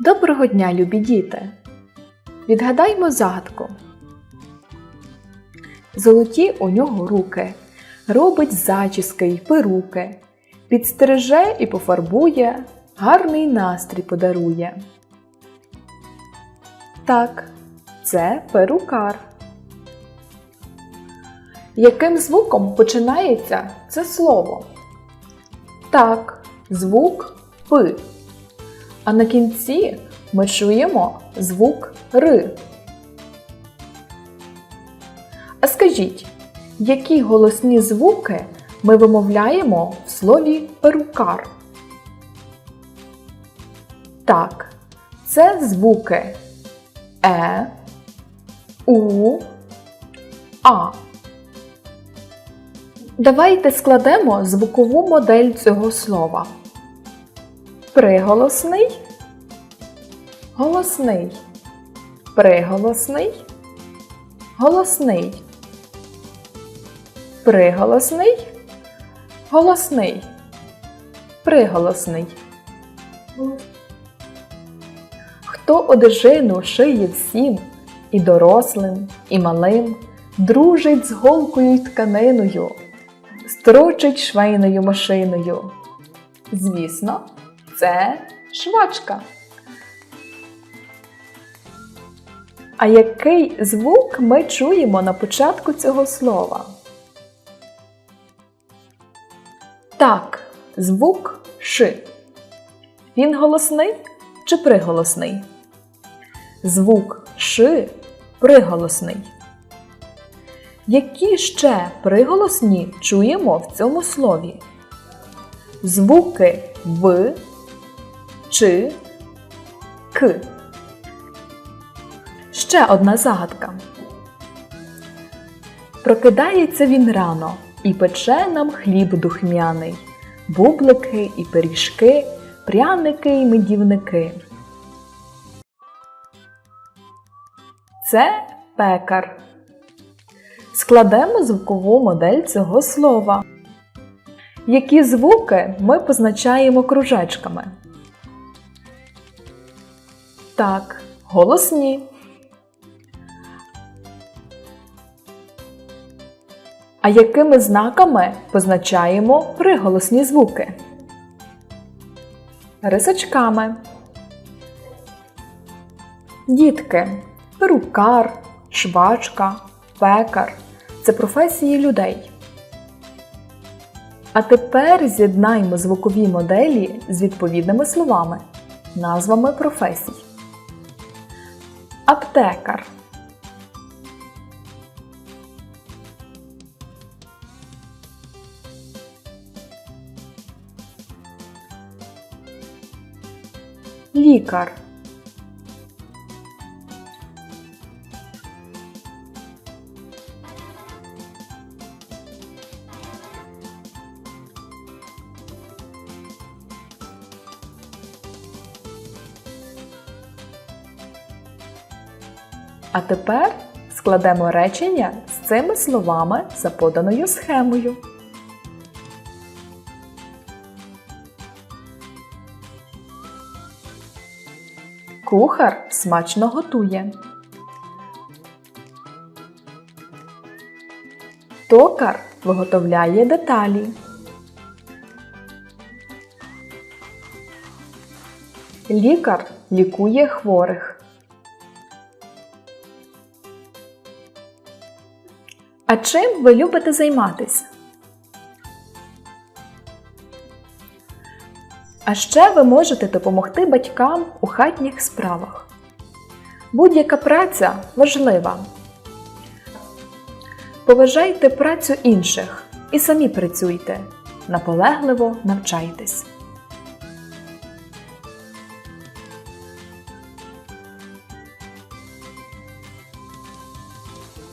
Доброго дня, любі діти! Відгадаймо загадку. Золоті у нього руки, робить зачіски й перуки, підстриже і пофарбує, гарний настрій подарує. Так, це перукар. Яким звуком починається це слово? Так, звук П. А на кінці ми чуємо звук Р. А скажіть, які голосні звуки ми вимовляємо в слові перукар? Так, це звуки Е, У, А. Давайте складемо звукову модель цього слова. Приголосний, голосний, приголосний, голосний, приголосний, голосний, приголосний. Хто одежину шиє всім, і дорослим, і малим, дружить з голкою й тканиною, строчить швейною машиною. Звісно, це швачка. А який звук ми чуємо на початку цього слова? Так, звук Ш. Він голосний чи приголосний? Звук Ш приголосний. Які ще приголосні чуємо в цьому слові? Звуки В, Ч, К. Ще одна загадка. Прокидається він рано і пече нам хліб духмяний, бублики і пиріжки, пряники й медівники. Це пекар. Складемо звукову модель цього слова. Які звуки ми позначаємо кружечками? Так, голосні. А якими знаками позначаємо приголосні звуки? Рисочками. Дітки, перукар, швачка, пекар це професії людей. А тепер з'єднаймо звукові моделі з відповідними словами, назвами професій. Аптекар. Лікар. А тепер складемо речення з цими словами за поданою схемою. Кухар смачно готує. Токар виготовляє деталі. Лікар лікує хворих. А чим ви любите займатися? А ще ви можете допомогти батькам у хатніх справах. Будь-яка праця важлива. Поважайте працю інших і самі працюйте, наполегливо навчайтесь.